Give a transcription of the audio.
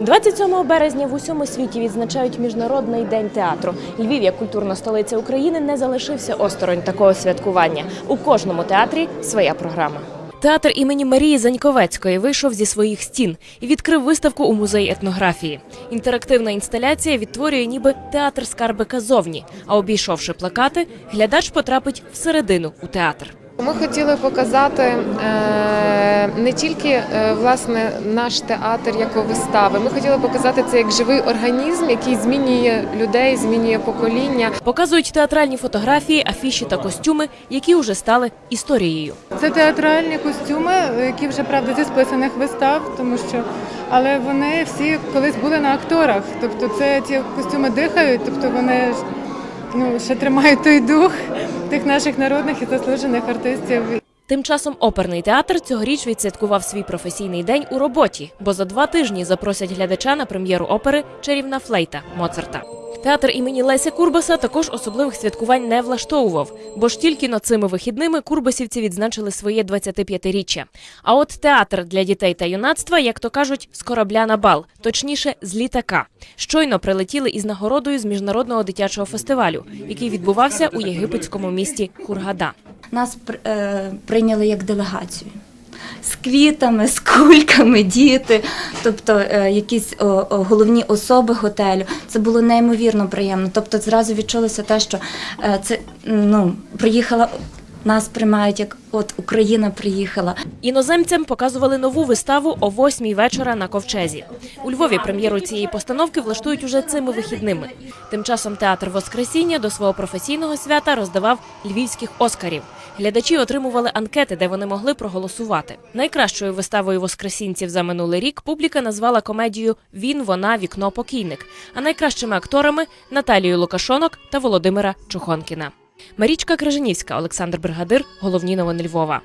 27 березня в усьому світі відзначають міжнародний день театру. Львів, як культурна столиця України, не залишився осторонь такого святкування. У кожному театрі своя програма. Театр імені Марії Заньковецької вийшов зі своїх стін і відкрив виставку у музеї етнографії. Інтерактивна інсталяція відтворює ніби театр скарбика зовні. А обійшовши плакати, глядач потрапить всередину у театр. Ми хотіли показати е, не тільки е, власне наш театр як вистави. Ми хотіли показати це як живий організм, який змінює людей, змінює покоління. Показують театральні фотографії, афіші та костюми, які вже стали історією. Це театральні костюми, які вже правда зі списаних вистав, тому що але вони всі колись були на акторах. Тобто це ці костюми дихають, тобто вони ну ще тримають той дух тих наших народних і заслужених артистів. Тим часом оперний театр цьогоріч відсвяткував свій професійний день у роботі, бо за два тижні запросять глядача на прем'єру опери Чарівна флейта Моцарта. Театр імені Леся Курбаса також особливих святкувань не влаштовував, бо ж тільки но цими вихідними курбасівці відзначили своє 25-річчя. А от театр для дітей та юнацтва, як то кажуть, з корабля на бал, точніше, з літака. Щойно прилетіли із нагородою з міжнародного дитячого фестивалю, який відбувався у єгипетському місті Хургада. Нас е, прийняли як делегацію. З квітами, з кульками, діти, тобто е, якісь головні особи готелю. Це було неймовірно приємно. Тобто зразу відчулося те, що е, це ну, приїхала, нас приймають як от Україна приїхала. Іноземцям показували нову виставу о восьмій вечора на ковчезі. У Львові прем'єру цієї постановки влаштують уже цими вихідними. Тим часом театр Воскресіння до свого професійного свята роздавав львівських оскарів. Глядачі отримували анкети, де вони могли проголосувати. Найкращою виставою воскресінців за минулий рік публіка назвала комедію Він, вона, вікно, покійник. А найкращими акторами Наталію Лукашонок та Володимира Чухонкіна. Марічка Крижанівська, Олександр Бригадир. Головні новини Львова.